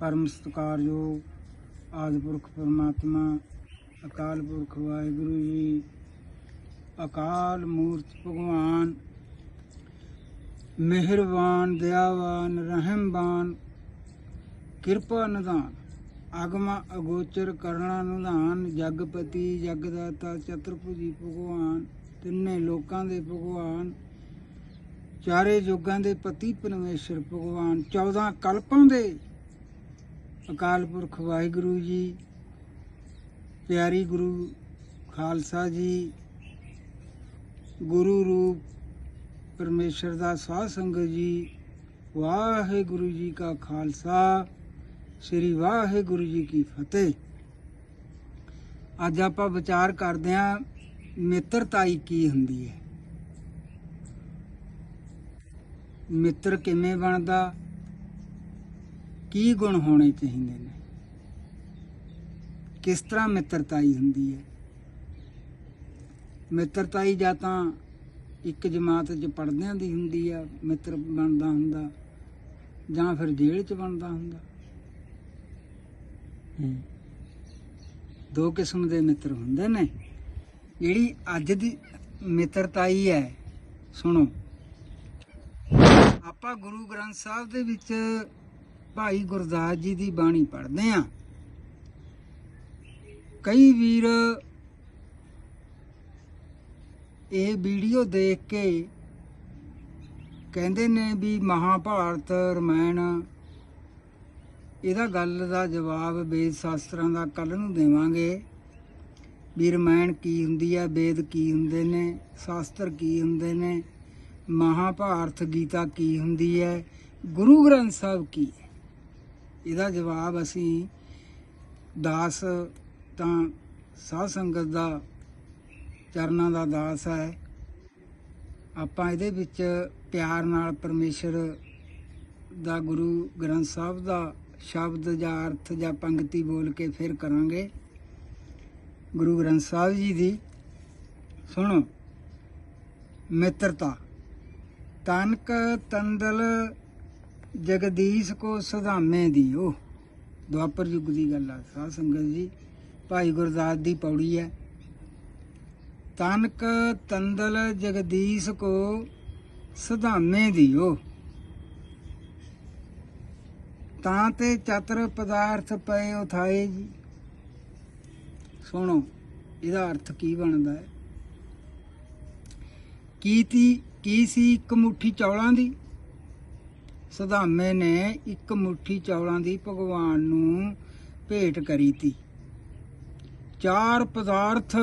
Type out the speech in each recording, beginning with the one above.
ਪਰਮ ਸਤਿਕਾਰਯੋਗ ਆਦਿਪੁਰਖ ਪਰਮਾਤਮਾ, ਅਕਾਲ ਪੁਰਖ ਵਾਹਿਗੁਰੂ ਜੀ, ਅਕਾਲ ਮੂਰਤ ਭਗਵਾਨ, ਮਿਹਰਬਾਨ, ਦਇਆਵਾਨ, ਰਹਿਮਬਾਨ, ਕਿਰਪਾ ਨਿਧਾਨ, ਆਗਮਾ ਅਗੋਚਰ, ਕਰਣਾ ਨਿਧਾਨ, ਜਗਪਤੀ, ਜਗਦਾਤਾ, ਚਤੁਰਭੁਜੀ ਭਗਵਾਨ, ਤਿੰਨੇ ਲੋਕਾਂ ਦੇ ਭਗਵਾਨ, ਚਾਰੇ ਯੁੱਗਾਂ ਦੇ ਪਤੀ ਪਰਮੇਸ਼ਰ ਭਗਵਾਨ 14 ਕਲਪਾਂ ਦੇ ਅਕਾਲ ਪੁਰਖ ਵਾਹਿਗੁਰੂ ਜੀ, ਪਿਆਰੀ ਗੁਰੂ ਖਾਲਸਾ ਜੀ, ਗੁਰੂ ਰੂਪ ਪਰਮੇਸ਼ਰ ਦਾ ਸਾਧ ਸੰਗਤ ਜੀ, ਵਾਹਿਗੁਰੂ ਜੀ ਕਾ ਖਾਲਸਾ, ਸ੍ਰੀ ਵਾਹਿਗੁਰੂ ਜੀ ਕੀ ਫਤਿਹ। ਅੱਜ ਆਪਾਂ ਵਿਚਾਰ ਕਰਦੇ ਹਾਂ, ਮਿੱਤਰਤਾਈ ਕੀ ਹੁੰਦੀ ਹੈ? ਮਿੱਤਰ ਕਿਵੇਂ ਬਣਦਾ? ਕੀ ਗੁਣ ਹੋਣੇ ਚਾਹੀਦੇ ਨੇ? ਕਿਸ ਤਰ੍ਹਾਂ ਮਿੱਤਰਤਾਈ ਹੁੰਦੀ ਹੈ? ਮਿੱਤਰਤਾਈ ਜਾਂ ਤਾਂ ਇੱਕ ਜਮਾਤ 'ਚ ਪੜਦਿਆਂ ਦੀ ਹੁੰਦੀ ਆ ਮਿੱਤਰ ਬਣਦਾ ਹੁੰਦਾ ਜਾਂ ਫਿਰ ਜੇਲ੍ਹ 'ਚ ਬਣਦਾ ਹੁੰਦਾ? ਦੋ ਕਿਸਮ ਦੇ ਮਿੱਤਰ ਹੁੰਦੇ ਨੇ। ਜਿਹੜੀ ਅੱਜ ਦੀ ਮਿੱਤਰਤਾਈ ਹੈ ਸੁਣੋ। ਆਪਾਂ ਗੁਰੂ ਗ੍ਰੰਥ ਸਾਹਿਬ ਦੇ ਵਿੱਚ ਭਾਈ ਗੁਰਦਾਸ ਜੀ ਦੀ ਬਾਣੀ ਪੜ੍ਹਦੇ ਆਂ ਕਈ ਵੀਰ ਇਹ ਵੀਡੀਓ ਦੇਖ ਕੇ ਕਹਿੰਦੇ ਨੇ ਵੀ ਮਹਾਭਾਰਤ, ਰਮਾਇਣ, ਇਹਦਾ ਗੱਲ ਦਾ ਜਵਾਬ ਵੇਦ ਸ਼ਾਸਤਰਾਂ ਦਾ ਕੱਲ ਨੂੰ ਦੇਵਾਂਗੇ। ਵੀ ਰਮਾਇਣ ਕੀ ਹੁੰਦੀ ਹੈ ਵੇਦ ਕੀ ਹੁੰਦੇ ਨੇ, ਸ਼ਾਸਤਰ ਕੀ ਹੁੰਦੇ ਨੇ, ਮਹਾਭਾਰਤ ਗੀਤਾ ਕੀ ਹੁੰਦੀ ਹੈ, ਗੁਰੂ ਗ੍ਰੰਥ ਸਾਹਿਬ ਕੀ ਇਹਦਾ ਜਵਾਬ ਅਸੀਂ ਦਾਸ ਤਾਂ ਸਾਧ ਸੰਗਤ ਦਾ ਚਰਨਾਂ ਦਾ ਦਾਸ ਹੈ। ਆਪਾਂ ਇਹਦੇ ਵਿੱਚ ਪਿਆਰ ਨਾਲ ਪਰਮੇਸ਼ਰ ਦਾ ਗੁਰੂ ਗ੍ਰੰਥ ਸਾਹਿਬ ਦਾ ਸ਼ਬਦ ਜਾਂ ਅਰਥ ਜਾਂ ਪੰਕਤੀ ਬੋਲ ਕੇ ਫਿਰ ਕਰਾਂਗੇ। ਗੁਰੂ ਗ੍ਰੰਥ ਸਾਹਿਬ ਜੀ ਦੀ ਸੁਣੋ ਮਿੱਤਰਤਾ। ਤਨਕ ਤੰਦਲ ਜਗਦੀਸ਼ ਕੋ ਸੁਧਾਮੇ ਦਿਓ। ਦੁਆਪਰ ਯੁੱਗ ਦੀ ਗੱਲ ਆ, ਸਾਧ ਸੰਗਤ ਜੀ, ਭਾਈ ਗੁਰਦਾਸ ਦੀ ਪੌੜੀ ਹੈ। ਤਨਕ ਤੰਦਲ ਜਗਦੀਸ਼ ਕੋ ਸੁਧਾਮੇ ਦਿਓ। ਤਾਂ ਤੇ ਚਤਰ ਪਦਾਰਥ ਪਏ ਉਥਾਏ ਜੀ। ਸੁਣੋ, ਇਹਦਾ ਅਰਥ ਕੀ ਬਣਦਾ ਹੈ? ਕੀ ਕੀ ਸੀ ਇੱਕ ਮੁਠੀ ਚੌਲਾਂ ਦੀ? ਸੁਧਾਮੇ ਨੇ ਇੱਕ ਮੁਠੀ ਚੌਲਾਂ ਦੀ ਭਗਵਾਨ ਨੂੰ ਭੇਟ ਕਰੀ ਤੀ। ਚਾਰ ਪਦਾਰਥ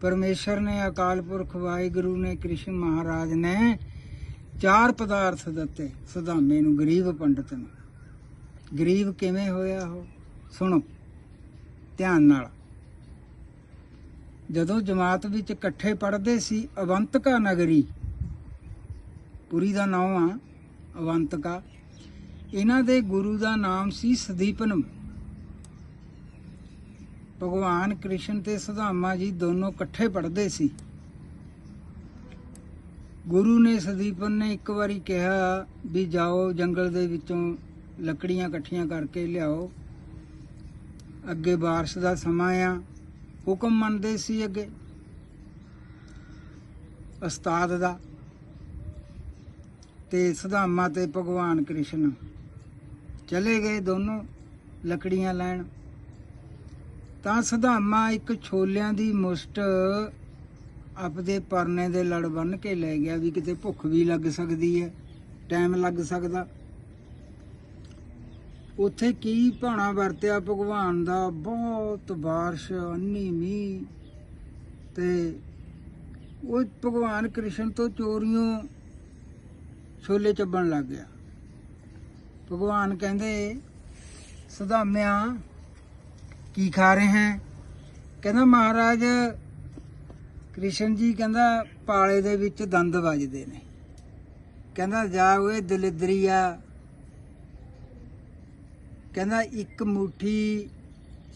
ਪਰਮੇਸ਼ਰ ਨੇ, ਅਕਾਲ ਪੁਰਖ ਵਾਹਿਗੁਰੂ ਨੇ, ਕ੍ਰਿਸ਼ਨ ਮਹਾਰਾਜ ਨੇ ਚਾਰ ਪਦਾਰਥ ਦਿੱਤੇ ਸੁਧਾਮੇ ਨੂੰ, ਗਰੀਬ ਪੰਡਤ ਨੂੰ। ਗਰੀਬ ਕਿਵੇਂ ਹੋਇਆ ਉਹ? ਸੁਣੋ, ਧਿਆਨ ਨਾਲ। ਜਦੋਂ ਜਮਾਤ ਵਿੱਚ ਇਕੱਠੇ ਪੜ੍ਹਦੇ ਸੀ ਅਵੰਤਕਾ ਨਗਰੀ, ਪੁਰੀ ਦਾ ਨਾਮ ਆ। ਅਵੰਤਕਾ ਇਹਨਾਂ ਦੇ ਗੁਰੂ ਦਾ ਨਾਮ ਸੀ ਸਦੀਪਨ। ਭਗਵਾਨ ਕ੍ਰਿਸ਼ਨ ਤੇ ਸੁਧਾਮਾ ਜੀ ਦੋਨੋਂ ਇਕੱਠੇ ਪੜ੍ਹਦੇ ਸੀ। ਗੁਰੂ ਨੇ ਸਦੀਪਨ ਨੇ ਇੱਕ ਵਾਰੀ ਕਿਹਾ ਵੀ ਜਾਓ, ਜੰਗਲ ਦੇ ਵਿੱਚੋਂ ਲੱਕੜੀਆਂ ਇਕੱਠੀਆਂ ਕਰਕੇ ਲਿਆਓ। ਅੱਗੇ ਬਾਰਿਸ਼ ਦਾ ਸਮਾਂ ਆ, ਹੁਕਮ ਮੰਨਦੇ ਸੀ ਅੱਗੇ। ਉਸਤਾਦ ਦਾ ਤੇ ਸੁਦਾਮਾ ਤੇ ਭਗਵਾਨ ਕ੍ਰਿਸ਼ਨ ਚਲੇ ਗਏ ਦੋਨੋਂ ਲੱਕੜੀਆਂ ਲੈਣ। ਤਾਂ ਸੁਧਾਮਾ ਇੱਕ ਛੋਲਿਆਂ ਦੀ ਮੁਸ਼ਟ ਆਪਦੇ ਪਰਨੇ ਦੇ ਲੜ ਬੰਨ ਕੇ ਲੈ ਗਿਆ ਵੀ ਕਿਤੇ ਭੁੱਖ ਵੀ ਲੱਗ ਸਕਦੀ ਹੈ, ਟਾਈਮ ਲੱਗ ਸਕਦਾ। ਉੱਥੇ ਕੀ ਭਾਣਾ ਵਰਤਿਆ ਭਗਵਾਨ ਦਾ? ਬਹੁਤ ਬਾਰਿਸ਼, ਅੰਨੀ ਮੀਂਹ ਤੇ ਉਹ ਭਗਵਾਨ ਕ੍ਰਿਸ਼ਨ ਤੋਂ ਚੋਰੀਆਂ ਛੋਲੇ ਚੱਬਣ ਲੱਗ ਗਿਆ। ਭਗਵਾਨ ਕਹਿੰਦੇ ਸਦਾਮਿਆ ਕੀ ਖਾ ਰਹੇ ਹੈ? ਕਹਿੰਦਾ, ਮਹਾਰਾਜ, ਕ੍ਰਿਸ਼ਨ ਜੀ ਕਹਿੰਦਾ, ਪਾਲੇ ਦੇ ਵਿੱਚ ਦੰਦ ਵੱਜਦੇ ਨੇ। ਕਹਿੰਦਾ, ਜਾ ਓਏ ਦਲਿਦਰੀਆ। ਕਹਿੰਦਾ, ਇੱਕ ਮੁਠੀ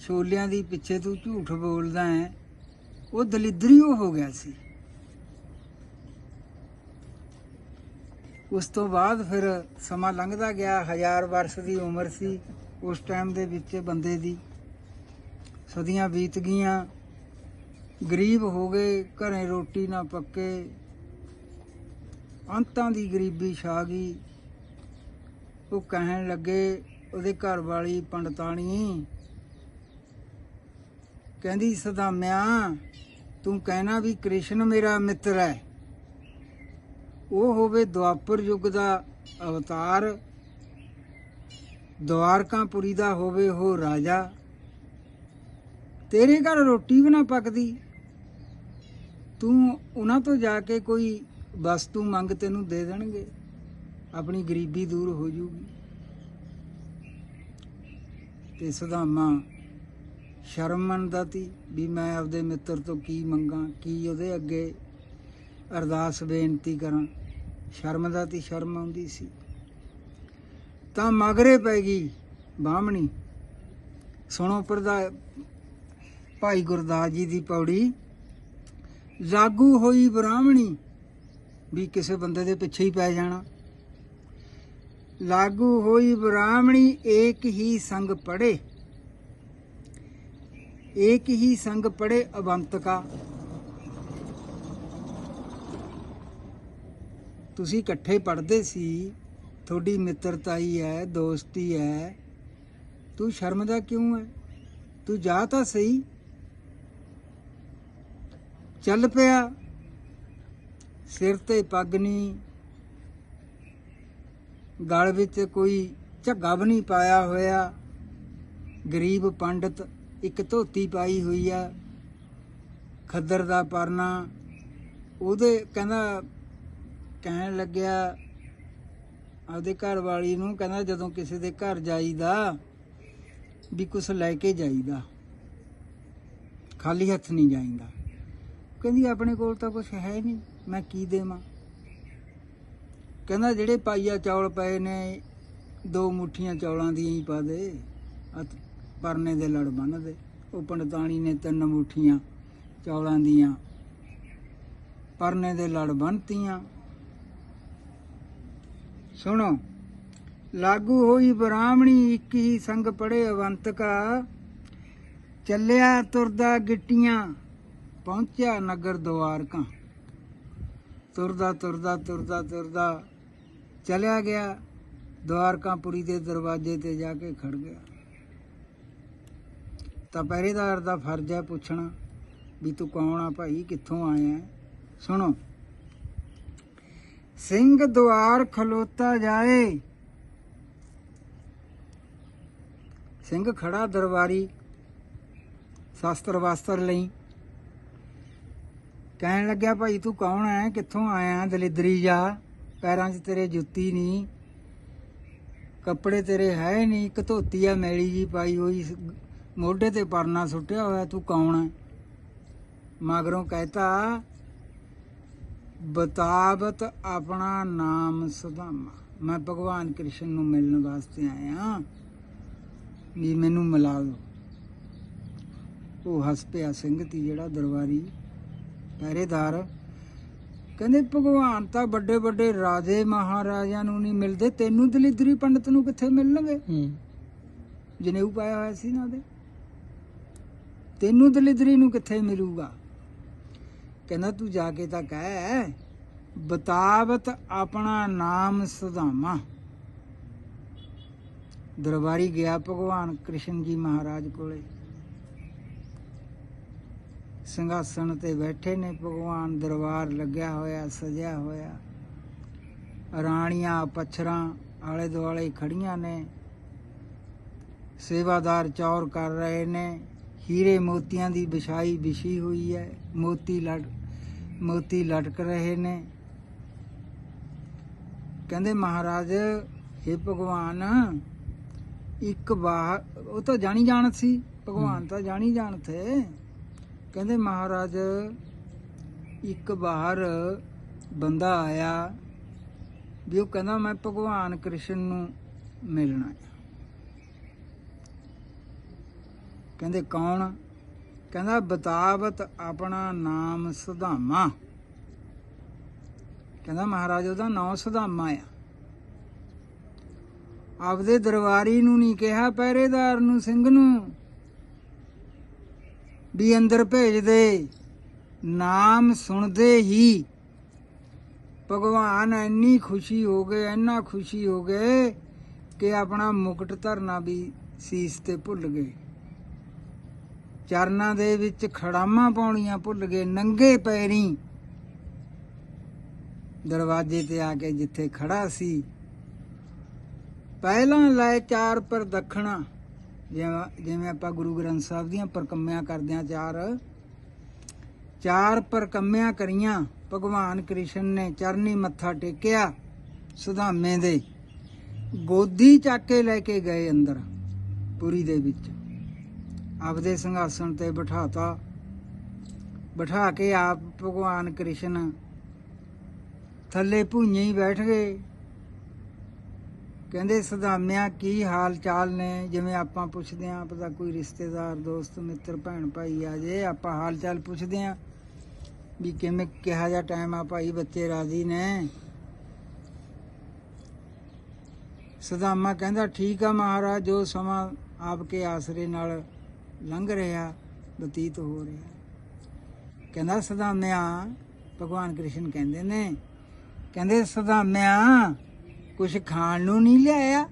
ਛੋਲਿਆਂ ਦੀ ਪਿੱਛੇ ਤੂੰ ਝੂਠ ਬੋਲਦਾ ਹੈ। ਉਹ ਦਲਿਦਰੀ ਉਹ ਹੋ ਗਿਆ ਸੀ। ਉਸ ਤੋਂ ਬਾਅਦ ਫਿਰ ਸਮਾਂ ਲੰਘਦਾ ਗਿਆ, ਹਜ਼ਾਰ ਵਰਸ ਦੀ ਉਮਰ ਸੀ ਉਸ ਟਾਈਮ ਦੇ ਵਿੱਚ ਬੰਦੇ ਦੀ। ਸਦੀਆਂ ਬੀਤ ਗਈਆਂ, ਗਰੀਬ ਹੋ ਗਏ, ਘਰੇ ਰੋਟੀ ਨਾ ਪੱਕੇ, ਅੰਤਾਂ ਦੀ ਗਰੀਬੀ ਛਾ ਗਈ। ਉਹ ਕਹਿਣ ਲੱਗੇ, ਉਹਦੇ ਘਰ ਵਾਲੀ ਪੰਡਤਾਣੀ, ਕਹਿੰਦੀ ਸਦਾਮਿਆ ਤੂੰ ਕਹਿਣਾ ਵੀ ਕ੍ਰਿਸ਼ਨ ਮੇਰਾ ਮਿੱਤਰ ਹੈ। ਉਹ ਹੋਵੇ ਦੁਆਪਰ ਯੁੱਗ ਦਾ ਅਵਤਾਰ, ਦਵਾਰਕਾਪੁਰੀ ਦਾ ਹੋਵੇ ਉਹ ਰਾਜਾ। ਤੇਰੇ ਘਰ ਰੋਟੀ ਵੀ ਨਾ ਪੱਕਦੀ। ਤੂੰ ਉਹਨਾਂ ਤੋਂ ਜਾ ਕੇ ਕੋਈ ਵਸਤੂ ਮੰਗ ਤੈਨੂੰ ਦੇ ਦੇਣਗੇ। ਆਪਣੀ ਗਰੀਬੀ ਦੂਰ ਹੋ ਜੂਗੀ ਤੇ ਸੁਦਾਮਾ, ਸ਼ਰਮ ਮੰਨਦਾ ਤੀ ਵੀ ਮੈਂ ਆਪਦੇ ਮਿੱਤਰ ਤੋਂ ਕੀ ਮੰਗਾ, ਕੀ ਉਹਦੇ ਅੱਗੇ ਅਰਦਾਸ ਬੇਨਤੀ ਕਰਾਂ। ਸ਼ਰਮ ਦਾ ਤੀ ਸ਼ਰਮ ਆਉਂਦੀ ਸੀ। ਤਾਂ ਮਗਰੇ ਪੈ ਗਈ ਬਾਹਮਣੀ। ਸੁਣੋ ਪਰਦਾ ਭਾਈ ਗੁਰਦਾਸ ਜੀ ਦੀ ਪੌੜੀ। ਜਾਗੂ ਹੋਈ ਬ੍ਰਾਹਮਣੀ ਵੀ ਕਿਸੇ ਬੰਦੇ ਦੇ ਪਿੱਛੇ ਹੀ ਪੈ ਜਾਣਾ। ਲਾਗੂ ਹੋਈ ਬ੍ਰਾਹਮਣੀ ਏਕ ਹੀ ਸੰਗ ਪੜੇ ਏਕ ਹੀ ਸੰਗ ਪੜੇ ਅਵੰਤਕਾ। ਤੁਸੀਂ ਇਕੱਠੇ ਪੜ੍ਹਦੇ ਸੀ, ਤੁਹਾਡੀ ਮਿੱਤਰਤਾਈ ਹੈ, ਦੋਸਤੀ ਹੈ, ਤੂੰ ਸ਼ਰਮਦਾ ਕਿਉਂ ਹੈ? ਤੂੰ ਜਾ ਤਾਂ ਸਹੀ। ਚੱਲ ਪਿਆ। ਸਿਰ ਤੇ ਪੱਗ ਨਹੀਂ। ਗਲ ਵਿੱਚ ਕੋਈ ਝੱਗਾ ਵੀ ਨਹੀਂ ਪਾਇਆ ਹੋਇਆ। ਗਰੀਬ ਪੰਡਤ ਇੱਕ ਧੋਤੀ ਪਾਈ ਹੋਈ ਆ ਖੱਦਰ ਦਾ ਪਰਨਾ। ਉਹਦੇ ਕਹਿੰਦਾ ਕਹਿਣ ਲੱਗਿਆ, ਆਪਦੇ ਘਰ ਵਾਲੀ ਨੂੰ ਕਹਿੰਦਾ ਜਦੋਂ ਕਿਸੇ ਦੇ ਘਰ ਜਾਈਦਾ, ਵੀ ਕੁਛ ਲੈ ਕੇ ਜਾਈਦਾ। ਖਾਲੀ ਹੱਥ ਨਹੀਂ ਜਾਈਦਾ। ਕਹਿੰਦੀ, ਆਪਣੇ ਕੋਲ ਤਾਂ ਕੁਛ ਹੈ ਨਹੀਂ, ਮੈਂ ਕੀ ਦੇਵਾਂ? ਕਹਿੰਦਾ, ਜਿਹੜੇ ਪਾਈਆ ਚੌਲ ਪਏ ਨੇ, ਦੋ ਮੁੱਠੀਆਂ ਚੌਲਾਂ ਦੀਆਂ ਹੀ ਪਾ ਦੇ ਪਰਨੇ ਦੇ ਲੜ ਬੰਨ ਦੇ। ਉਹ ਪੰਡਤਾਣੀ ਨੇ ਤਿੰਨ ਮੁੱਠੀਆਂ ਚੌਲਾਂ ਦੀਆਂ, ਪਰਨੇ ਦੇ ਲੜ ਬੰਨਤੀਆਂ। ਸੁਣੋ। ਲਾਗੂ ਹੋਈ ਬ੍ਰਾਹਮਣੀ ਇੱਕ ਹੀ ਸੰਗ ਪੜੇ ਅਵੰਤਕਾ। ਚੱਲਿਆ ਤੁਰਦਾ ਗਿੱਟੀਆਂ, ਪਹੁੰਚਿਆ ਨਗਰ ਦਵਾਰਕਾ। ਤੁਰਦਾ ਤੁਰਦਾ ਤੁਰਦਾ ਤੁਰਦਾ ਚਲਿਆ ਗਿਆ। ਦਵਾਰਕਾਪੁਰੀ ਦੇ ਦਰਵਾਜ਼ੇ ਤੇ ਜਾ ਕੇ ਖੜ ਗਿਆ। ਤਾਂ ਪਹਿਰੇਦਾਰ ਦਾ ਫਰਜ਼ ਹੈ ਪੁੱਛਣਾ ਵੀ ਤੂੰ ਕੌਣ ਆ ਭਾਈ? ਕਿੱਥੋਂ ਆਇਆ ਹੈ? ਸੁਣੋ। ਸਿੰਘ ਦੁਆਰ ਖਲੋਤਾ ਜਾਏ। ਸਿੰਘ ਖੜਾ ਦਰਬਾਰੀ ਸ਼ਾਸਤਰ ਵਾਸਤਰ ਲਈ। ਕਹਿਣ ਲੱਗਿਆ, ਭਾਈ, ਤੂੰ ਕੌਣ ਹੈ ਕਿੱਥੋਂ ਆਇਆ ਦਲਿਦਰੀ ਜਾ। ਪੈਰਾਂ 'ਚ ਤੇਰੇ ਜੁੱਤੀ ਨਹੀਂ ਕੱਪੜੇ ਤੇਰੇ ਹੈ ਨਹੀਂ ਇੱਕ ਧੋਤੀ ਆ ਮੈਲੀ ਜੀ ਪਾਈ ਹੋਈ। ਮੋਢੇ ਤੇ ਪਰਨਾ ਸੁੱਟਿਆ ਹੋਇਆ। ਤੂੰ ਕੌਣ ਹੈ ਮਗਰੋਂ ਕਹਤਾ ਬਤਾਵਤ ਆਪਣਾ ਨਾਮ ਸੁਦਾਮਾ ਮੈਂ ਭਗਵਾਨ ਕ੍ਰਿਸ਼ਨ ਨੂੰ ਮਿਲਣ ਵਾਸਤੇ ਆਇਆ ਵੀ ਮੈਨੂੰ ਮਿਲਾ ਦੋ ਉਹ ਹੱਸ ਪਿਆ ਸਿੰਘ ਤੀ ਜਿਹੜਾ ਦਰਬਾਰੀ ਪਹਿਰੇਦਾਰ ਕਹਿੰਦੇ ਭਗਵਾਨ ਤਾਂ ਵੱਡੇ ਵੱਡੇ ਰਾਜੇ ਮਹਾਰਾਜਿਆਂ ਨੂੰ ਨਹੀਂ ਮਿਲਦੇ। ਤੈਨੂੰ ਦਲਿਦਰੀ ਪੰਡਤ ਨੂੰ ਕਿੱਥੇ ਮਿਲਣਗੇ? ਜਨੇਊ ਪਾਇਆ ਹੋਇਆ ਸੀ ਨਾ ਉਹਦੇ। ਤੈਨੂੰ ਦਲਿਦਰੀ ਨੂੰ ਕਿੱਥੇ ਮਿਲੂਗਾ? ਕਹਿੰਦਾ ਤੂੰ ਜਾ ਕੇ ਤਾਂ ਕਹਿ, ਬਤਾਵਤ ਆਪਣਾ ਨਾਮ ਸੁਧਾਮਾ ਦਰਬਾਰੀ ਗਿਆ ਭਗਵਾਨ ਕ੍ਰਿਸ਼ਨ ਜੀ ਮਹਾਰਾਜ ਕੋਲੇ। ਸਿੰਘਾਸਣ ਤੇ ਬੈਠੇ ਨੇ ਭਗਵਾਨ, ਦਰਬਾਰ ਲੱਗਿਆ ਹੋਇਆ, ਸਜਿਆ ਹੋਇਆ। ਰਾਣੀਆਂ ਪਛਰਾਂ ਆਲੇ ਦੁਆਲੇ ਖੜੀਆਂ ਨੇ। ਸੇਵਾਦਾਰ ਚੌਰ ਕਰ ਰਹੇ ਨੇ। ਹੀਰੇ ਮੋਤੀਆਂ ਦੀ ਵਿਛਾਈ ਵਿਛੀ ਹੋਈ ਹੈ। ਮੋਤੀ ਲੜ ਮੋਤੀ ਲਟਕ ਰਹੇ ਨੇ। ਕਹਿੰਦੇ ਮਹਾਰਾਜ हे ਭਗਵਾਨ ਇੱਕ ਵਾਰ ਉਹ ਤਾਂ ਜਾਣੀ ਜਾਣਤ ਸੀ। ਭਗਵਾਨ ਤਾਂ ਜਾਣੀ ਜਾਣਤ ਹੈ। ਕਹਿੰਦੇ ਮਹਾਰਾਜ ਇੱਕ ਬਾਹਰ ਬੰਦਾ ਆਇਆ ਵੀ ਉਹ ਕਹਿੰਦਾ ਮੈਂ ਭਗਵਾਨ ਕ੍ਰਿਸ਼ਨ ਨੂੰ ਮਿਲਣਾ ਹੈ ਕਹਿੰਦੇ ਕੌਣ? ਕਹਿੰਦਾ, ਬਤਾਵਤ ਆਪਣਾ ਨਾਮ ਸੁਧਾਮਾ। ਕਹਿੰਦਾ, ਮਹਾਰਾਜ, ਉਹਦਾ ਨਾਮ ਸੁਧਾਮਾ ਆ। ਆਪਦੇ ਦਰਬਾਰੀ ਨੂੰ ਨਹੀਂ ਕਿਹਾ, ਪਹਿਰੇਦਾਰ ਨੂੰ, ਸਿੰਘ ਨੂੰ, ਵੀ ਅੰਦਰ ਭੇਜ ਦੇ। ਨਾਮ ਸੁਣਦੇ ਹੀ ਭਗਵਾਨ ਇੰਨੀ ਖੁਸ਼ੀ ਹੋ ਗਏ, ਇੰਨਾ ਖੁਸ਼ੀ ਹੋ ਗਏ ਕਿ ਆਪਣਾ ਮੁਕਟ ਧਰਨਾ ਵੀ ਸੀਸ ਤੇ ਭੁੱਲ ਗਏ। ਚਰਨਾਂ ਦੇ ਵਿੱਚ ਖੜਾਮਾਂ ਪਾਉਣੀਆਂ ਭੁੱਲ ਗਏ, ਨੰਗੇ ਪੈਰੀ। ਦਰਵਾਜ਼ੇ ਤੇ ਆ ਕੇ ਜਿੱਥੇ ਖੜਾ ਸੀ, ਪਹਿਲਾਂ ਲੈ ਚਾਰ ਪਰ ਦੱਖਣਾ। ਜਿਵੇਂ ਜਿਵੇਂ ਆਪਾਂ ਗੁਰੂ ਗ੍ਰੰਥ ਸਾਹਿਬ ਦੀਆਂ ਪਰਕੰਮਿਆਂ ਕਰਦੇ ਆ ਚਾਰ। ਚਾਰ ਪਰਕੰਮਿਆਂ ਕਰੀਆਂ, ਭਗਵਾਨ ਕ੍ਰਿਸ਼ਨ ਨੇ ਚਰਨੀ ਮੱਥਾ ਟੇਕਿਆ ਸੁਧਾਮੇ ਦੇ। ਗੋਦੀ ਚੱਕ ਕੇ ਲੈ ਕੇ ਗਏ ਅੰਦਰ, ਪੁਰੀ ਦੇ ਵਿੱਚ। ਆਪਦੇ ਸਿੰਘਾਸਣ ਤੇ ਬਿਠਾਤਾ। ਬਿਠਾ ਕੇ ਆਪ ਭਗਵਾਨ ਕ੍ਰਿਸ਼ਨ ਥੱਲੇ ਭੁਈਆਂ ਹੀ ਬੈਠ ਗਏ। ਕਹਿੰਦੇ, ਸਦਾਮਿਆਂ, ਕੀ ਹਾਲ ਚਾਲ ਨੇ? ਜਿਵੇਂ ਆਪਾਂ ਪੁੱਛਦੇ ਆਂ ਪਤਾ ਕੋਈ ਰਿਸ਼ਤੇਦਾਰ, ਦੋਸਤ, ਮਿੱਤਰ, ਭੈਣ, ਭਾਈ ਆ ਜੇ, ਆਪਾਂ ਹਾਲ ਚਾਲ ਪੁੱਛਦੇ ਆਂ ਵੀ ਕਿਵੇਂ, ਕਿਹਾ ਜਾ ਟਾਈਮ ਆ ਭਾਈ, ਬੱਚੇ ਰਾਜੀ ਨੇ? ਸਦਾਮਾ ਕਹਿੰਦਾ, ਠੀਕ ਆ ਮਹਾਰਾਜ, ਜੋ ਸਮਾਂ ਆਪਕੇ ਆਸਰੇ ਨਾਲ ਲੰਘ ਰਿਹਾ ਬਤੀਤ ਹੋ ਰਿਹਾ। ਕਹਿੰਦਾ ਸਦਾਮਿਆ ਭਗਵਾਨ ਕ੍ਰਿਸ਼ਨ ਕਹਿੰਦੇ ਨੇ ਕਹਿੰਦੇ ਸਦਾਮਿਆ ਕੁਛ ਖਾਣ ਨੂੰ ਨਹੀਂ ਲਿਆਇਆ?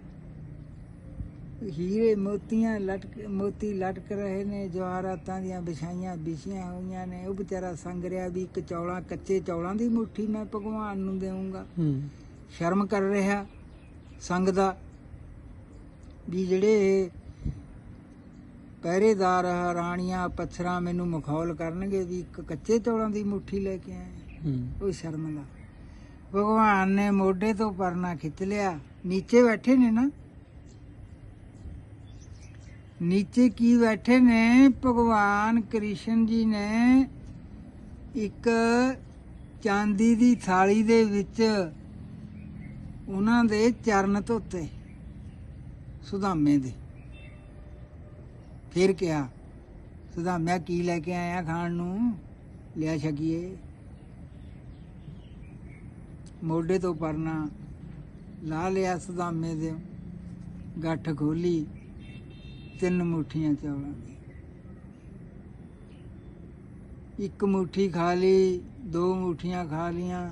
ਹੀਰੇ ਮੋਤੀਆਂ ਲਟਕ ਮੋਤੀ ਲਟਕ ਰਹੇ ਨੇ ਜਵਾਹਰਾਤਾਂ ਦੀਆਂ ਵਿਛਾਈਆਂ ਵਿਛੀਆਂ ਹੋਈਆਂ ਨੇ। ਉਹ ਵਿਚਾਰਾ ਸੰਗ ਰਿਹਾ ਵੀ ਇੱਕ ਚੌਲਾਂ ਕੱਚੇ ਚੌਲਾਂ ਦੀ ਮੁੱਠੀ ਮੈਂ ਭਗਵਾਨ ਨੂੰ ਦੇਵਾਂਗਾ ਸ਼ਰਮ ਕਰ ਰਿਹਾ ਸੰਗ ਦਾ ਵੀ ਜਿਹੜੇ ਪਹਿਰੇਦਾਰ ਰਾਣੀਆਂ ਪੱਥਰਾਂ ਮੈਨੂੰ ਮਖੌਲ ਕਰਨਗੇ ਵੀ ਇੱਕ ਕੱਚੇ ਚੌਲਾਂ ਦੀ ਮੁੱਠੀ ਲੈ ਕੇ ਆਏ ਹੂੰ। ਉਹ ਸ਼ਰਮ ਦਾ ਭਗਵਾਨ ਨੇ ਮੋਢੇ ਤੋਂ ਪਰਨਾ ਖਿੱਚ ਲਿਆ। ਨੀਚੇ ਬੈਠੇ ਨੇ ਨਾ। ਨੀਚੇ ਕੀ ਬੈਠੇ ਨੇ? ਭਗਵਾਨ ਕ੍ਰਿਸ਼ਨ ਜੀ ਨੇ ਇੱਕ ਚਾਂਦੀ ਦੀ ਥਾਲੀ ਦੇ ਵਿੱਚ ਉਹਨਾਂ ਦੇ ਚਰਨ ਧੋਤੇ ਸੁਦਾਮੇ ਦੇ। ਫਿਰ ਕਿਹਾ ਸੁਦਾਮਿਆ ਕੀ ਲੈ ਕੇ ਆਇਆ ਖਾਣ ਨੂੰ? ਲਿਆ ਛਕੀਏ। ਮੋਢੇ ਤੋਂ ਪਰਨਾ ਲਾ ਲਿਆ ਸੁਦਾਮੇ ਦੇ, ਗੱਠ ਖੋਲੀ ਤਿੰਨ ਮੁੱਠੀਆਂ ਚੌਲਾਂ ਦੀ। ਇੱਕ ਮੁੱਠੀ ਖਾ ਲਈ, ਦੋ ਮੁੱਠੀਆਂ ਖਾ ਲੀਆਂ।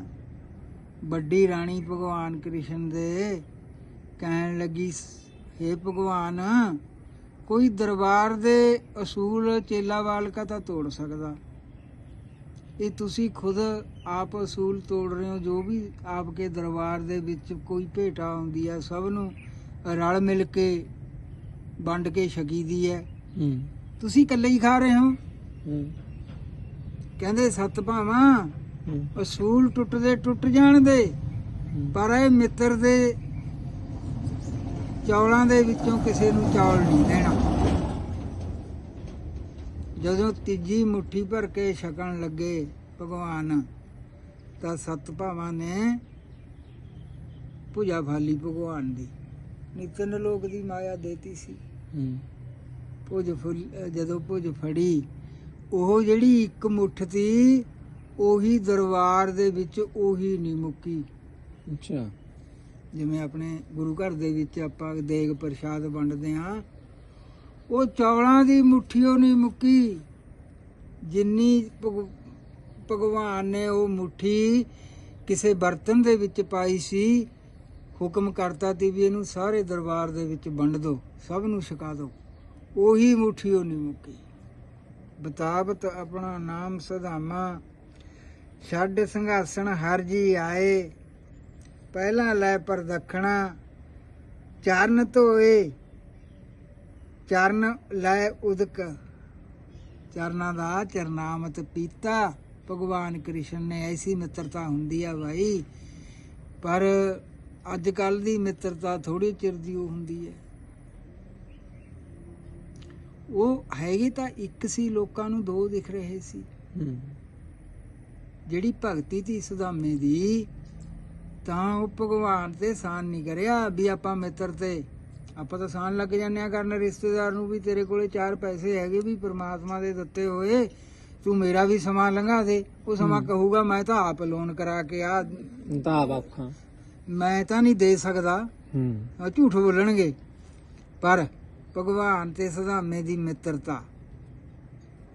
ਵੱਡੀ ਰਾਣੀ ਭਗਵਾਨ ਕ੍ਰਿਸ਼ਨ ਦੇ ਕਹਿਣ ਲੱਗੀ हे ਭਗਵਾਨ ਕੋਈ ਦਰਬਾਰ ਦੇ ਅਸੂਲ ਚੇਲਾਵਾਲ ਕਾ ਤਾਂ ਤੋੜ ਸਕਦਾ। ਇਹ ਤੁਸੀਂ ਖੁਦ ਆਪ ਅਸੂਲ ਤੋੜ ਰਹੇ ਹੋ ਜੋ ਵੀ ਆਪਕੇ ਦਰਬਾਰ ਦੇ ਵਿੱਚ ਕੋਈ ਭੇਟਾ ਆਉਂਦੀ ਹੈ ਸਭ ਨੂੰ ਰਲ ਮਿਲ ਕੇ ਵੰਡ ਕੇ ਛਕੀ ਦੀ ਹੈ। ਤੁਸੀਂ ਇਕੱਲੇ ਹੀ ਖਾ ਰਹੇ ਹੋ? ਕਹਿੰਦੇ ਸਤ ਭਾਵਾਂ ਅਸੂਲ ਟੁੱਟਦੇ ਟੁੱਟ ਜਾਣ ਦੇ। ਪਰ ਇਹ ਮਿੱਤਰ ਦੇ ਚੌਲਾਂ ਦੇ ਵਿੱਚੋਂ ਕਿਸੇ ਨੂੰ ਚੌਲ ਨਹੀਂ ਦੇਣਾ। ਜਦੋਂ ਤੀਜੀ ਮੁਠੀ ਭਰ ਕੇ ਛਕਣ ਲੱਗੇ ਭਗਵਾਨ ਤਾਂ ਸਤ ਭਾਵਾਂ ਨੇ ਪੂਜਾ ਫਾਲੀ ਭਗਵਾਨ ਦੀ। ਨਿਤਨ ਲੋਕ ਦੀ ਮਾਇਆ ਦੇਤੀ ਸੀ। ਹੂੰ। ਭੁਜ ਫੁੱਲ ਜਦੋਂ ਭੁਜ ਫੜੀ ਉਹ ਜਿਹੜੀ ਇੱਕ ਮੁੱਠ ਤੀ ਉਹੀ ਦਰਬਾਰ ਦੇ ਵਿੱਚ ਉਹੀ ਨਹੀਂ ਮੁੱਕੀ। ਅੱਛਾ। ਜਿਵੇਂ ਆਪਣੇ ਗੁਰੂ ਘਰ ਦੇ ਵਿੱਚ ਆਪਾਂ ਦੇਗ ਪ੍ਰਸ਼ਾਦ ਵੰਡਦੇ ਹਾਂ ਉਹ ਚੌਲਾਂ ਦੀ ਮੁੱਠੀਓ ਨਹੀਂ ਮੁੱਕੀ। ਜਿੰਨੀ ਭਗ- ਭਗਵਾਨ ਨੇ ਉਹ ਮੁੱਠੀ ਕਿਸੇ ਬਰਤਨ ਦੇ ਵਿੱਚ ਪਾਈ ਸੀ, ਹੁਕਮ ਕਰਤਾ ਤੀ ਵੀ ਇਹਨੂੰ ਸਾਰੇ ਦਰਬਾਰ ਦੇ ਵਿੱਚ ਵੰਡ ਦਿਓ ਸਭ ਨੂੰ ਛਕਾ ਦਿਓ ਉਹੀ ਮੁੱਠੀਓ ਨਹੀਂ ਮੁੱਕੀ। ਬਤਾਵਤ ਆਪਣਾ ਨਾਮ ਸਦਾਮਾ ਛੱਡ ਸਿੰਘਾਸਣ ਹਰ ਜੀ ਆਏ, ਪਹਿਲਾਂ ਲੈ ਪ੍ਰਦਖਣਾ ਚਰਨ ਧੋਏ ਚਰਨ ਲੈ ਉਦਕ। ਚਰਨਾਂ ਦਾ ਚਰਨਾਮਤ ਪੀਤਾ। ਭਗਵਾਨ ਕ੍ਰਿਸ਼ਨ ਨੇ ਐਸੀ ਮਿੱਤਰਤਾ ਹੁੰਦੀ ਆ ਭਾਈ ਪਰ ਅੱਜ ਕੱਲ ਦੀ ਮਿੱਤਰਤਾ ਥੋੜੀ ਚਿਰ ਦੀ ਉਹ ਹੁੰਦੀ ਹੈ। ਉਹ ਹੈਗੀ ਤਾਂ ਇੱਕ ਸੀ ਲੋਕਾਂ ਨੂੰ ਦੋ ਦਿਖ ਰਹੇ ਸੀ। ਜਿਹੜੀ ਭਗਤੀ ਸੀ ਸੁਦਾਮੇ ਦੀ ਤਾਂ ਉਹ ਭਗਵਾਨ ਤੇ ਸਾਨ ਨਹੀਂ ਕਰਿਆ ਵੀ ਆਪਾਂ ਮਿੱਤਰ ਤੇ ਆਪਾਂ ਤਾਂ ਸਾਨ ਲੱਗ ਜਾਂਦੇ ਆ ਕਰਨ ਰਿਸ਼ਤੇਦਾਰ ਨੂੰ ਵੀ ਤੇਰੇ ਕੋਲੇ ਚਾਰ ਪੈਸੇ ਹੈਗੇ ਵੀ ਪ੍ਰਮਾਤਮਾ ਦੇ ਦਿੱਤੇ ਹੋਏ ਤੂੰ ਮੇਰਾ ਵੀ ਸਮਾਂ ਲੰਘਾ ਦੇ। ਉਹ ਸਮਾਂ। ਕਹੂਗਾ ਮੈਂ ਤਾਂ ਆਪ ਲੋਨ ਕਰਾ ਕੇ ਆ। ਤਾਂ ਆਪ ਆਖਾਂ ਮੈਂ ਤਾਂ ਨਹੀਂ ਦੇ ਸਕਦਾ। ਹੂੰ। ਝੂਠ ਬੋਲਣਗੇ। ਪਰ ਭਗਵਾਨ ਤੇ ਸੁਦਾਮੇ ਦੀ ਮਿੱਤਰਤਾ।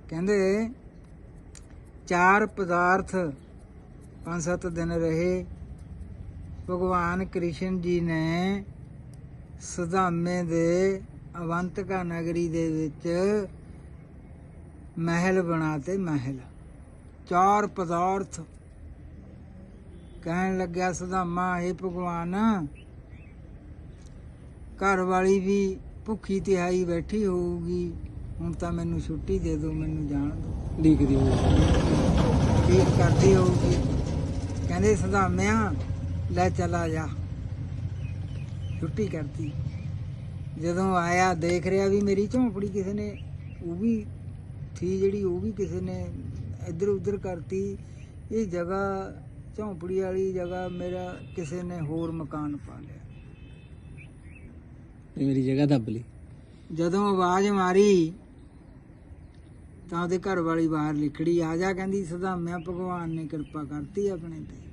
ਕਹਿੰਦੇ ਚਾਰ ਪਦਾਰਥ ਪੰਜ ਸੱਤ ਦਿਨ ਰਹੇ। ਭਗਵਾਨ ਕ੍ਰਿਸ਼ਨ ਜੀ ਨੇ ਸੁਦਾਮੇ ਦੇ ਅਵੰਤਕਾ ਨਗਰੀ ਦੇ ਵਿੱਚ ਮਹਿਲ ਬਣਾਤੇ ਮਹਿਲ। ਚਾਰ ਪਦਾਰਥ। ਕਹਿਣ ਲੱਗਿਆ ਸੁਦਾਮਾ ਇਹ ਭਗਵਾਨ ਘਰ ਵਾਲੀ ਵੀ ਭੁੱਖੀ ਤਿਹਾਈ ਬੈਠੀ ਹੋਊਗੀ। ਹੁਣ ਤਾਂ ਮੈਨੂੰ ਛੁੱਟੀ ਦੇ ਦਿਓ ਮੈਨੂੰ ਜਾਣ ਦਿਓ। ਲੀਕਦੀ ਹੋਈ ਠੀਕ ਕਰਦੀ ਹੋਊਗੀ? ਕਹਿੰਦੇ ਸੁਦਾਮਿਆ ਲੈ ਚਲਾ ਜਾ। ਛੁੱਟੀ ਕਰਤੀ। ਜਦੋਂ ਆਇਆ ਦੇਖ ਰਿਹਾ ਵੀ ਮੇਰੀ ਝੌਂਪੜੀ ਕਿਸੇ ਨੇ ਉਹ ਵੀ ਥੀ ਜਿਹੜੀ ਉਹ ਵੀ ਕਿਸੇ ਨੇ ਇੱਧਰ ਉੱਧਰ ਕਰਤੀ। ਇਹ ਜਗ੍ਹਾ ਝੌਂਪੜੀ ਵਾਲੀ ਜਗ੍ਹਾ ਮੇਰਾ ਕਿਸੇ ਨੇ ਹੋਰ ਮਕਾਨ ਪਾ ਲਿਆ। ਇਹ ਮੇਰੀ ਜਗ੍ਹਾ ਦੱਬ ਲਈ। ਜਦੋਂ ਆਵਾਜ਼ ਮਾਰੀ ਤਾਂ ਉਹਦੇ ਘਰ ਵਾਲੀ ਬਾਹਰ ਲਿਖੜੀ ਆ ਜਾ ਕਹਿੰਦੀ ਸਦਾਮਿਆ ਭਗਵਾਨ ਨੇ ਕਿਰਪਾ ਕਰਤੀ ਆਪਣੇ ਤੇ।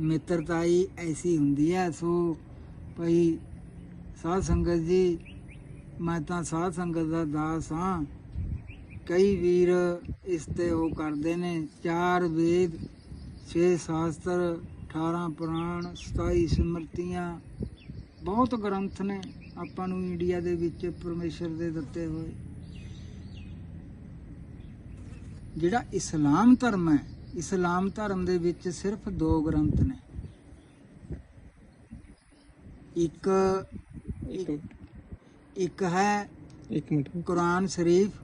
ਮਿੱਤਰਤਾਈ ਐਸੀ ਹੁੰਦੀ ਹੈ ਸੋ ਭਈ ਸਾਧ ਸੰਗਤ ਜੀ, ਮੈਂ ਤਾਂ ਸਾਧ ਸੰਗਤ ਦਾ ਦਾਸ ਹਾਂ। ਕਈ ਵੀਰ ਇਸ ਤੇ ਉਹ ਕਰਦੇ ਨੇ। ਚਾਰ ਵੇਦ, ਛੇ ਸ਼ਾਸਤਰ 18 ਪੁਰਾਣ 27 ਸਮਰਤੀਆਂ। ਬਹੁਤ ਗ੍ਰੰਥ ਨੇ ਆਪਾਂ ਨੂੰ ਇੰਡੀਆ ਦੇ ਵਿੱਚ ਪਰਮੇਸ਼ਰ ਦੇ ਦਿੱਤੇ ਹੋਏ। ਜਿਹੜਾ ਇਸਲਾਮ ਧਰਮ ਹੈ, ਇਸਲਾਮ ਧਰਮ ਦੇ ਵਿੱਚ ਸਿਰਫ ਦੋ ਗ੍ਰੰਥ ਨੇ। ਇੱਕ ਇੱਕ ਹੈ ਇੱਕ ਮਿੰਟ। ਕੁਰਾਨ ਸ਼ਰੀਫ